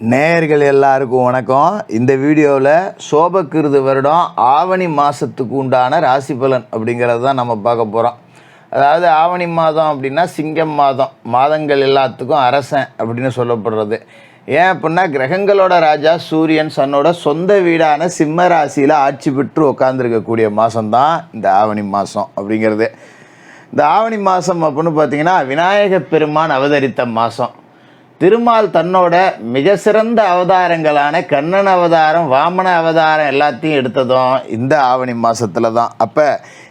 நேயர்கள் எல்லாருக்கும் வணக்கம். இந்த வீடியோவில் சோபக்கிருது வருடம் ஆவணி மாதத்துக்கு உண்டான ராசி பலன் அப்படிங்கிறது தான் நம்ம பார்க்க போகிறோம் அதாவது ஆவணி மாதம் அப்படின்னா சிங்கம் மாதம் மாதங்கள் எல்லாத்துக்கும் அரசன் அப்படின்னு சொல்லப்படுறது. ஏன் அப்படின்னா கிரகங்களோட ராஜா சூரியன் சன்னோட சொந்த வீடான சிம்ம ராசியில் ஆட்சி பெற்று உட்காந்துருக்கக்கூடிய மாதம்தான் இந்த ஆவணி மாதம் அப்படிங்கிறது. இந்த ஆவணி மாதம் அப்படின்னு பார்த்தீங்கன்னா விநாயக பெருமான் அவதரித்த மாதம் திருமால் தன்னோட மிக சிறந்த அவதாரங்களான கண்ணன் அவதாரம் வாமன அவதாரம் எல்லாத்தையும் எடுத்ததும் இந்த ஆவணி மாதத்தில் தான் அப்போ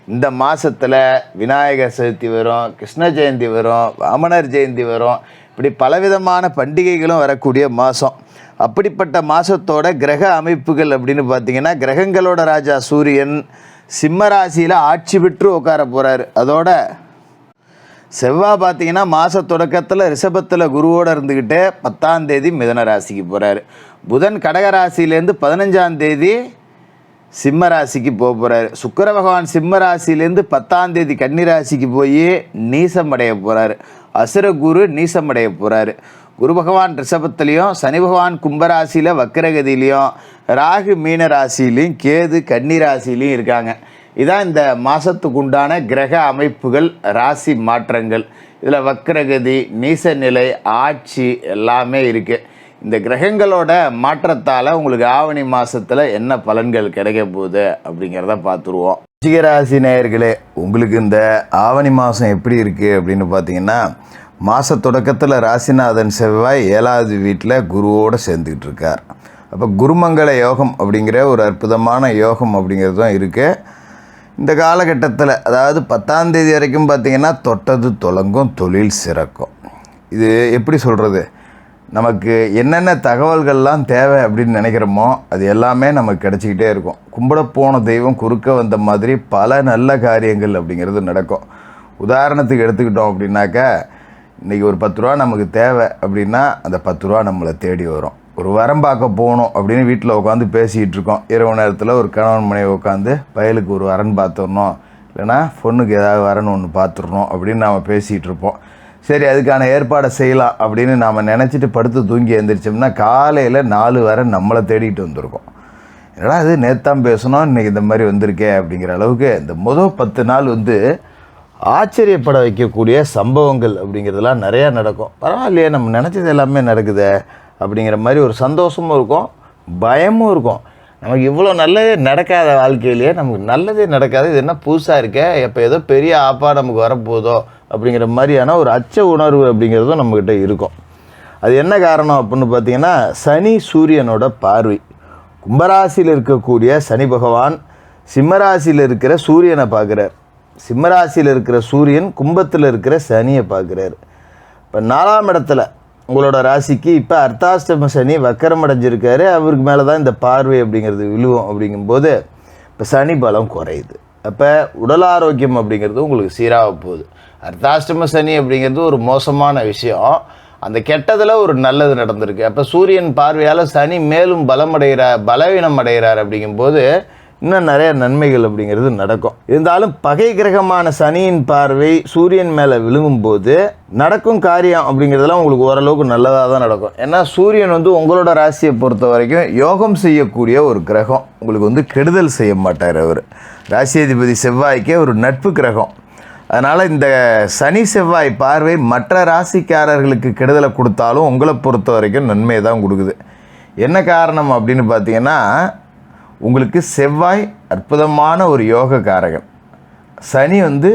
இந்த மாதத்தில் விநாயகர் சதுர்த்தி வரும் கிருஷ்ண ஜெயந்தி வரும் வாமனர் ஜெயந்தி வரும். இப்படி பலவிதமான பண்டிகைகளும் வரக்கூடிய மாதம் அப்படிப்பட்ட மாதத்தோட கிரக அமைப்புகள் அப்படின்னு பார்த்தீங்கன்னா கிரகங்களோட ராஜா சூரியன் சிம்ம ராசியில் ஆட்சி பெற்று உட்கார போகிறாரு அதோட செவ்வாய் பார்த்தீங்கன்னா மாத தொடக்கத்தில் ரிஷபத்தில் குருவோடு இருந்துக்கிட்டு பத்தாம் தேதி மிதன ராசிக்கு போகிறாரு புதன் கடகராசிலேருந்து பதினஞ்சாம் தேதி சிம்ம ராசிக்கு போக போகிறாரு சுக்கர பகவான் சிம்ம ராசிலேருந்து பத்தாம் தேதி கன்னி ராசிக்கு போய் அடைய போகிறாரு அசுர குரு நீசமடைய போகிறாரு குரு பகவான் ரிஷபத்துலேயும் சனி பகவான் கும்பராசியில் வக்கரகதியிலையும் ராகு மீன ராசிலையும் கேது கன்னி ராசிலையும் இருக்காங்க. இதான் இந்த மாதத்துக்கு உண்டான கிரக அமைப்புகள் ராசி மாற்றங்கள். இதில் வக்ரகதி நீசநிலை ஆட்சி எல்லாமே இருக்குது இந்த கிரகங்களோட மாற்றத்தால் உங்களுக்கு ஆவணி மாதத்தில் என்ன பலன்கள் கிடைக்க போகுது அப்படிங்கிறத பார்த்துருவோம். ரிஷிகராசி நேயர்களே உங்களுக்கு இந்த ஆவணி மாதம் எப்படி இருக்குது அப்படின்னு பார்த்தீங்கன்னா மாத தொடக்கத்தில் ராசிநாதன் செவ்வாய் ஏழாவது வீட்டில் குருவோடு சேர்ந்துக்கிட்டு இருக்கார். அப்போ குருமங்கள யோகம் அப்படிங்கிற ஒரு அற்புதமான யோகம் அப்படிங்கிறது தான் இருக்குது இந்த காலகட்டத்தில் அதாவது பத்தாம் தேதி வரைக்கும் பார்த்திங்கன்னா தொட்டது தொலங்கும் தொழில் சிறக்கும். இது எப்படி சொல்கிறது நமக்கு என்னென்ன தகவல்கள்லாம் தேவை அப்படின்னு நினைக்கிறோமோ அது எல்லாமே நமக்கு கிடச்சிக்கிட்டே இருக்கும். கும்பிட போன தெய்வம் குறுக்க வந்த மாதிரி பல நல்ல காரியங்கள் அப்படிங்கிறது நடக்கும். உதாரணத்துக்கு எடுத்துக்கிட்டோம் அப்படின்னாக்கா இன்றைக்கி ஒரு பத்து ரூபா நமக்கு தேவை அப்படின்னா அந்த பத்து ரூபா நம்மளை தேடி வரும். ஒரு வரம் பார்க்க போகணும் அப்படின்னு வீட்டில் உட்காந்து பேசிகிட்டு இருக்கோம். இரவு நேரத்தில் ஒரு கணவன் மனைவி உட்காந்து பயலுக்கு ஒரு வரன் பார்த்துடணும். இல்லைன்னா பொண்ணுக்கு ஏதாவது வரன் ஒன்று பார்த்துடணும் அப்படின்னு நாம் பேசிகிட்டு இருப்போம். சரி அதுக்கான ஏற்பாடை செய்யலாம் அப்படின்னு நாம் நினச்சிட்டு படுத்து தூங்கி எழுந்திரிச்சோம்னா காலையில் நாலு வரன் நம்மளை தேடிட்டு வந்திருக்கோம். என்னடா இது நேத்தான் பேசணும் இன்றைக்கி இந்த மாதிரி வந்திருக்கே அப்படிங்கிற அளவுக்கு இந்த முதல் பத்து நாள் வந்து ஆச்சரியப்பட வைக்கக்கூடிய சம்பவங்கள் அப்படிங்கிறதுலாம் நிறையா நடக்கும். பரவாயில்லையே நம்ம நினச்சது எல்லாமே நடக்குதே. அப்படிங்கிற மாதிரி ஒரு சந்தோஷமும் இருக்கும் பயமும் இருக்கும். நமக்கு இவ்வளோ நல்லதே நடக்காத வாழ்க்கையிலேயே நமக்கு நல்லதே நடக்காது. இது என்ன புதுசாக இருக்கே? இப்போ ஏதோ பெரிய ஆப்பாக நமக்கு வரப்போதோ அப்படிங்கிற மாதிரியான ஒரு அச்ச உணர்வு அப்படிங்கிறதும் நம்மக்கிட்ட இருக்கும். அது என்ன காரணம் அப்படின்னு பார்த்தீங்கன்னா சனி சூரியனோட பார்வை. கும்பராசியில் இருக்கக்கூடிய சனி பகவான் சிம்மராசியில் இருக்கிற சூரியனை பார்க்குறார். சிம்மராசியில் இருக்கிற சூரியன் கும்பத்தில் இருக்கிற சனியை பார்க்குறாரு. இப்போ நாலாம் இடத்துல உங்களோட ராசிக்கு இப்போ அர்த்தாஷ்டம சனி வக்கரம் அடைஞ்சிருக்காரு அவருக்கு மேலே தான் இந்த பார்வை அப்படிங்கிறது விழுவும் அப்படிங்கும்போது இப்போ சனி பலம் குறையுது. அப்போ உடல் ஆரோக்கியம் அப்படிங்கிறது உங்களுக்கு சீராக போகுது. அர்த்தாஷ்டம சனி அப்படிங்கிறது ஒரு மோசமான விஷயம். அந்த கெட்டதில் ஒரு நல்லது நடந்திருக்கு. அப்போ சூரியன் பார்வையால் சனி மேலும் பலம் அடைகிறார் பலவீனம் அடைகிறார் அப்படிங்கும்போது இன்னும் நிறைய நன்மைகள் அப்படிங்கிறது நடக்கும். இருந்தாலும் பகை கிரகமான சனியின் பார்வை சூரியன் மேலே விழுங்கும்போது நடக்கும் காரியம் அப்படிங்கிறதெல்லாம் உங்களுக்கு ஓரளவுக்கு நல்லதாக தான் நடக்கும். ஏன்னா சூரியன் வந்து உங்களோட ராசியை பொறுத்த வரைக்கும் யோகம் செய்யக்கூடிய ஒரு கிரகம். உங்களுக்கு வந்து கெடுதல் செய்ய மாட்டார் அவர். ராசியாதிபதி செவ்வாய்க்கே ஒரு நட்பு கிரகம். அதனால் இந்த சனி செவ்வாய் பார்வை மற்ற ராசிக்காரர்களுக்கு கெடுதலை கொடுத்தாலும் உங்களை பொறுத்த வரைக்கும் நன்மையை தான் கொடுக்குது. என்ன காரணம் அப்படின்னு பார்த்தீங்கன்னா உங்களுக்கு செவ்வாய் அற்புதமான ஒரு யோக காரகன் சனி வந்து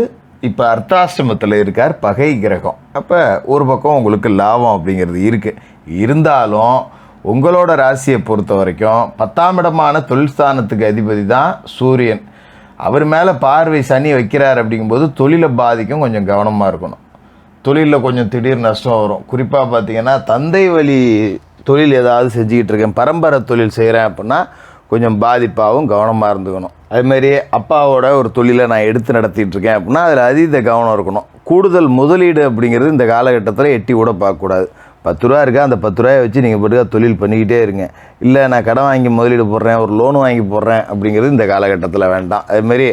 இப்போ அர்த்தாஷ்டமத்தில் இருக்கார் பகை கிரகம். அப்போ ஒரு பக்கம் உங்களுக்கு லாபம் அப்படிங்கிறது இருக்குது இருந்தாலும் உங்களோட ராசியை பொறுத்த வரைக்கும் பத்தாம் இடமான தொழில்ஸ்தானத்துக்கு அதிபதி தான் சூரியன். அவர் மேலே பார்வை சனி வைக்கிறார் அப்படிங்கும்போது தொழிலை பாதிக்கும் கொஞ்சம் கவனமாக இருக்கணும். தொழிலில் கொஞ்சம் திடீர் நஷ்டம் வரும். குறிப்பாக பார்த்தீங்கன்னா தந்தை வழி தொழில் ஏதாவது செஞ்சுக்கிட்டு இருக்கேன் பரம்பரை தொழில் செய்கிறேன் அப்படின்னா கொஞ்சம் பாதிப்பாகவும் கவனமாக இருந்துக்கணும். அதுமாரி அப்பாவோட ஒரு தொழிலை நான் எடுத்து நடத்திட்டு இருக்கேன் அப்படின்னா அதில் அதீத கவனம் இருக்கணும். கூடுதல் முதலீடு அப்படிங்கிறது இந்த காலகட்டத்தில் எட்டி கூட பார்க்கக்கூடாது. பத்து ரூபா இருக்கா? அந்த பத்து ரூபாயை வச்சு நீங்கள் பாட்டுக்காக தொழில் பண்ணிக்கிட்டே இருங்க. இல்லை நான் கடன் வாங்கி முதலீடு போடுறேன் ஒரு லோன் வாங்கி போடுறேன் அப்படிங்கிறது இந்த காலகட்டத்தில் வேண்டாம். அதுமாரி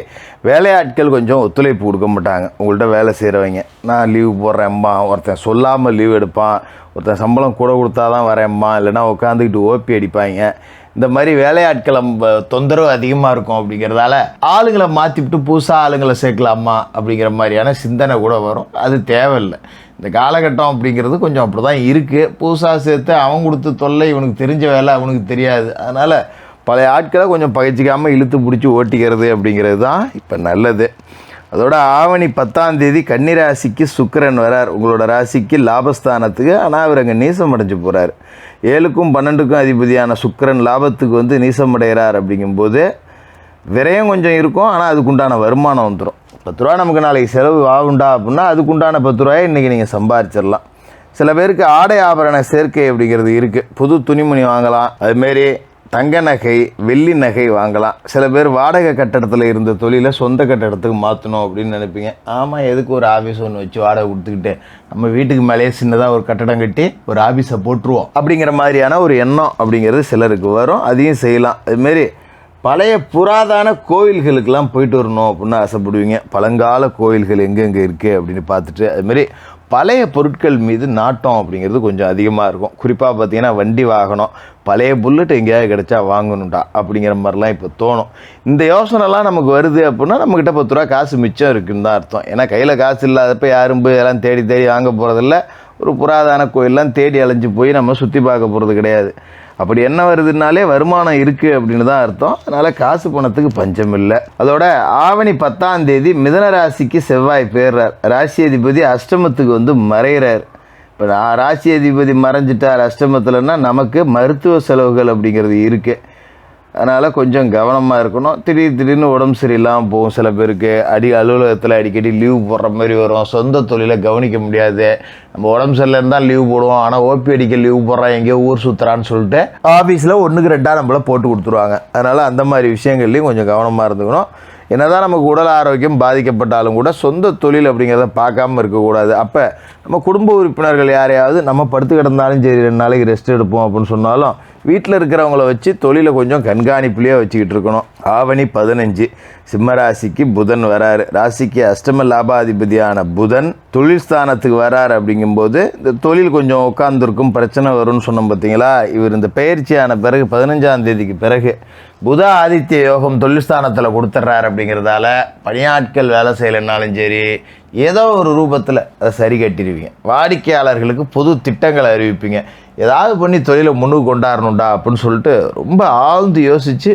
வேலையாட்கள் கொஞ்சம் ஒத்துழைப்பு கொடுக்க மாட்டாங்க. உங்கள்கிட்ட வேலை செய்கிறவங்க நான் லீவு போடுறேன்மா ஒருத்தன் சொல்லாமல் லீவ் எடுப்பான். ஒருத்தன் சம்பளம் கூட கொடுத்தா தான் வரேம்மா. இல்லைன்னா உட்காந்துக்கிட்டு ஓபி அடிப்பாங்க. இந்த மாதிரி வேலையாட்களை தொந்தரவு அதிகமாக இருக்கும் அப்படிங்கிறதால ஆளுங்களை மாற்றிவிட்டு புதுசாக ஆளுங்களை சேர்க்கலாமா அப்படிங்கிற மாதிரியான சிந்தனை கூட வரும். அது தேவையில்லை. இந்த காலகட்டம் அப்படிங்கிறது கொஞ்சம் அப்படி தான் இருக்குது புதுசாக சேர்த்து அவன் கொடுத்த தொல்லை இவனுக்கு தெரிஞ்ச வேலை அவனுக்கு தெரியாது. அதனால் பழைய ஆட்களை கொஞ்சம் பகிச்சிக்காமல் இழுத்து பிடிச்சி ஓட்டிக்கிறது அப்படிங்கிறது தான் இப்போ நல்லது. அதோட ஆவணி பத்தாம் தேதி கன்னிராசிக்கு ராசிக்கு சுக்கிரன் வரார். உங்களோட ராசிக்கு லாபஸ்தானத்துக்கு ஆனால் அவர் அங்கே நீசம் அடைஞ்சு போகிறார் ஏழுக்கும் பன்னெண்டுக்கும் அதிபதியான சுக்கரன் லாபத்துக்கு வந்து நீசமடைகிறார் அப்படிங்கும்போது விரயம் கொஞ்சம் இருக்கும் ஆனால் அதுக்குண்டான வருமானம் வந்துடும் பத்து ரூபா நமக்கு நாளைக்கு செலவு ஆகுண்டா அப்படின்னா அதுக்குண்டான பத்து ரூபாயை இன்றைக்கி நீங்கள் சம்பாரிச்சிடலாம். சில பேருக்கு ஆடை ஆபரண சேர்க்கை அப்படிங்கிறது இருக்குது புது துணிமணி வாங்கலாம். அதுமாரி தங்க நகை வெள்ளி நகை வாங்கலாம். சில பேர் வாடகை கட்டடத்தில் இருந்த தொழிலை சொந்த கட்டடத்துக்கு மாற்றணும் அப்படின்னு நினைப்பீங்க. ஆமாம் எதுக்கு ஒரு ஆஃபீஸ் ஒன்று வச்சு வாடகை கொடுத்துக்கிட்டு? நம்ம வீட்டுக்கு மேலேயே சின்னதாக ஒரு கட்டடம் கட்டி ஒரு ஆஃபீஸை போட்டுருவோம். அப்படிங்கிற மாதிரியான ஒரு எண்ணம் அப்படிங்கிறது சிலருக்கு வரும். அதையும் செய்யலாம். அதுமாரி பழைய புராதான கோயில்களுக்கெல்லாம் போயிட்டு வரணும் அப்படின்னு ஆசைப்படுவீங்க. பழங்கால கோயில்கள் எங்கெங்கே இருக்குது அப்படின்னு பார்த்துட்டு அதுமாரி பழைய பொருட்கள் மீது நாட்டம் அப்படிங்கிறது கொஞ்சம் அதிகமாக இருக்கும். குறிப்பாக பார்த்தீங்கன்னா வண்டி வாகனம் பழைய புல்லட் எங்கேயாவது கிடைச்சா வாங்கணும்டா அப்படிங்கிற மாதிரிலாம் இப்போ தோணும். இந்த யோசனைலாம் நமக்கு வருது அப்படின்னா நம்மக்கிட்ட பத்து ரூபா காசு மிச்சம் இருக்குன்னு தான் அர்த்தம். ஏன்னா கையில் காசு இல்லாதப்ப யாரும் போய் எல்லாம் தேடி தேடி வாங்க போகிறதில்ல ஒரு புராதன கோயிலெலாம் தேடி அலைஞ்சு போய் நம்ம சுற்றி பார்க்க போகிறது கிடையாது. அப்படி என்ன வருதுனாலே வருமானம் இருக்குது அப்படின்னு தான் அர்த்தம். அதனால் காசு பணத்துக்கு பஞ்சம் இல்லை. அதோட ஆவணி பத்தாம் தேதி மிதன ராசிக்கு செவ்வாய் பேர்றார் ராசி அதிபதி அஷ்டமத்துக்கு வந்து மறைகிறார் இப்போ நான் ராசி அதிபதி மறைஞ்சிட்டார் அஷ்டமத்தில்னா நமக்கு மருத்துவ செலவுகள் அப்படிங்கிறது இருக்குது அதனால் கொஞ்சம் கவனமாக இருக்கணும். திடீர் திடீர்னு உடம்பு சரியில்லாமல் போகும் சில பேருக்கு. அடி அலுவலகத்தில் அடிக்கடி லீவ் போடுற மாதிரி வரும். சொந்த தொழிலை கவனிக்க முடியாது. நம்ம உடம்பு சரியில்லை இருந்தால் லீவ் போடுவோம். ஆனால் ஓபி அடிக்க லீவ் போடுறான் எங்கேயோ ஊர் சுற்றுறான்னு சொல்லிட்டு ஆஃபீஸில் ஒன்றுக்கு ரெண்டாக நம்மளை போட்டு கொடுத்துருவாங்க. அதனால் அந்த மாதிரி விஷயங்கள்லையும் கொஞ்சம் கவனமாக இருந்துக்கணும். என்னதான் நமக்கு உடல் ஆரோக்கியம் பாதிக்கப்பட்டாலும் கூட சொந்த தொழில் அப்படிங்கிறத பார்க்காம இருக்கக்கூடாது. அப்போ நம்ம குடும்ப உறுப்பினர்கள் யாரையாவது நம்ம படுத்து கிடந்தாலும் சரி ரெண்டு நாளைக்கு ரெஸ்ட் எடுப்போம் அப்படின்னு சொன்னாலும் வீட்டில் இருக்கிறவங்கள வச்சு தொழிலை கொஞ்சம் கண்காணிப்புலேயே வச்சுக்கிட்டு இருக்கணும். ஆவணி பதினஞ்சு. சிம்ம ராசிக்கு புதன் வராரு. ராசிக்கு அஷ்டம லாபாதிபதியான புதன் தொழில் ஸ்தானத்துக்கு வராரு அப்படிங்கும்போது இந்த தொழில் கொஞ்சம் உட்காந்துருக்கும் பிரச்சனை வரும்னு சொன்னோம் பார்த்தீங்களா? இவர் இந்த பயிற்சியான பிறகு பதினஞ்சாம் தேதிக்கு பிறகு புத ஆதித்ய யோகம் தொழில் ஸ்தானத்தில் கொடுத்துட்றாரு அப்படிங்கிறதால பணியாட்கள் வேலை செய்யலைன்னாலும் சரி ஏதோ ஒரு ரூபத்தில் அதை சரி கட்டிடுவீங்க. வாடிக்கையாளர்களுக்கு புது திட்டங்களை அறிவிப்பீங்க. ஏதாவது பண்ணி தொழிலை முன்னுக்கு கொண்டாடணும்டா அப்படின்னு சொல்லிட்டு ரொம்ப ஆழ்ந்து யோசித்து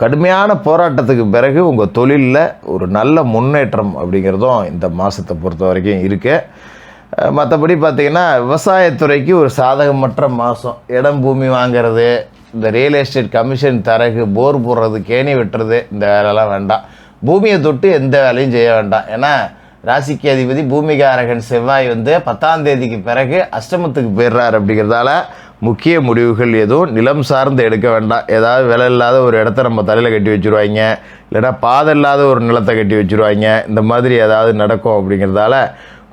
கடுமையான போராட்டத்துக்கு பிறகு உங்கள் தொழிலில் ஒரு நல்ல முன்னேற்றம் அப்படிங்கிறதும் இந்த மாதத்தை பொறுத்த வரைக்கும் இருக்குது மற்றபடி பார்த்திங்கன்னா விவசாயத்துறைக்கு ஒரு சாதகமற்ற மாதம் இடம் பூமி வாங்குறது இந்த ரியல் எஸ்டேட் கமிஷன் தரகு போர் போடுறது கேணி வெட்டுறது இந்த வேலைலாம் வேண்டாம். பூமியை தொட்டு எந்த வேலையும் செய்ய வேண்டாம். ஏன்னா ராசிக்கு அதிபதி பூமிகாரகன் செவ்வாய் வந்து பத்தாம் தேதிக்கு பிறகு அஷ்டமத்துக்கு போயிடுறார் அப்படிங்கிறதால முக்கிய முடிவுகள் எதுவும் நிலம் சார்ந்து எடுக்க வேண்டாம். ஏதாவது விலை இல்லாத ஒரு இடத்த நம்ம தலையில் கட்டி வச்சுருவாங்க. இல்லைன்னா பாதை இல்லாத ஒரு நிலத்தை கட்டி வச்சுருவாங்க. இந்த மாதிரி ஏதாவது நடக்கும் அப்படிங்கிறதால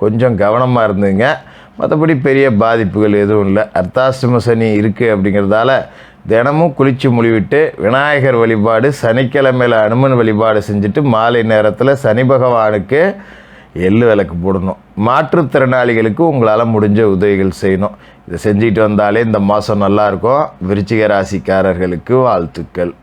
கொஞ்சம் கவனமாக இருந்துங்க. மற்றபடி பெரிய பாதிப்புகள் எதுவும் இல்லை. அர்த்தாஷ்டம சனி இருக்குது அப்படிங்கிறதால தினமும் குளித்து முழிவிட்டு விநாயகர் வழிபாடு சனிக்கிழமையில் அனுமன் வழிபாடு செஞ்சுட்டு மாலை நேரத்தில் சனி பகவானுக்கு எள்ளு விளக்கு போடணும். மாற்றுத்திறனாளிகளுக்கு உங்களால் முடிஞ்ச உதவிகள் செய்யணும். இதை செஞ்சுட்டு வந்தாலே இந்த மாதம் நல்லாயிருக்கும் விருச்சிக ராசிக்காரர்களுக்கு வாழ்த்துக்கள்.